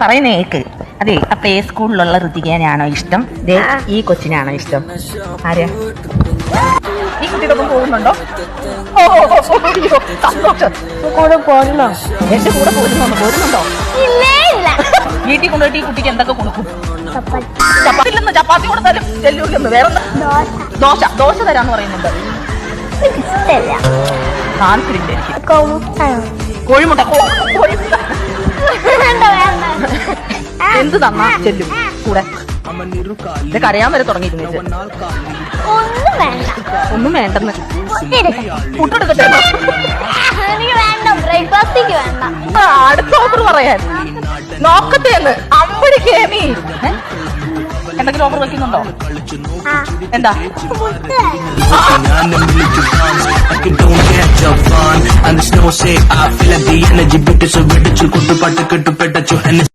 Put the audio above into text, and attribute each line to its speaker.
Speaker 1: പറയുന്നേ കേക്ക്. അതെ അപ്പൊ ഏ സ്കൂളിലുള്ള ഋതികേനാണോ ഇഷ്ടം? ദേ ഈ കൊച്ചിനാണോ ഇഷ്ടം? ആരെയാ ഈ കുട്ടിയോടൊപ്പം പോകുന്നുണ്ടോ? ഓ സന്തോഷം. കൂടെ പോരണോ എന്റെ കൂടെ പോരുന്നോ? പോരുന്നുണ്ടോ? വീട്ടിൽ കൊണ്ടുപോയിട്ട് ഈ കുട്ടിക്ക് എന്തൊക്കെ കൊടുക്കും? ചപ്പാത്തി. ഇല്ലെന്ന് ചപ്പാത്തി കൊടുത്താലും ചെല്ലൂല്ലെന്ന് വേറെ
Speaker 2: ദോശ.
Speaker 1: ദോശ. തരാന്ന് പറയുന്നുണ്ട്.
Speaker 2: കോമുട്ടാണ്
Speaker 1: കോഴിമുട്ട. കോ- എന്ത് തന്നാ? ചെല്ലും. കൂടെ. ഇതൊക്കെ കരയാൻ വരെ തുടങ്ങിയിരുന്നു.
Speaker 2: ഒന്നും വേണ്ട.
Speaker 1: ഒന്നും വേണ്ടെന്ന്.
Speaker 2: ബ്രേക്ക്ഫാസ്റ്റിക്ക് വേണ്ട.
Speaker 1: അടുത്ത ഓഫർ പറയാൻ. നോക്കത്തേന്ന് അമ്പടി കേമി. എന്തെങ്കിലും ഓഫർ വെക്കുന്നുണ്ടോ? എന്താ?
Speaker 3: And the snow say I feel like the energy Bitter so bitter chu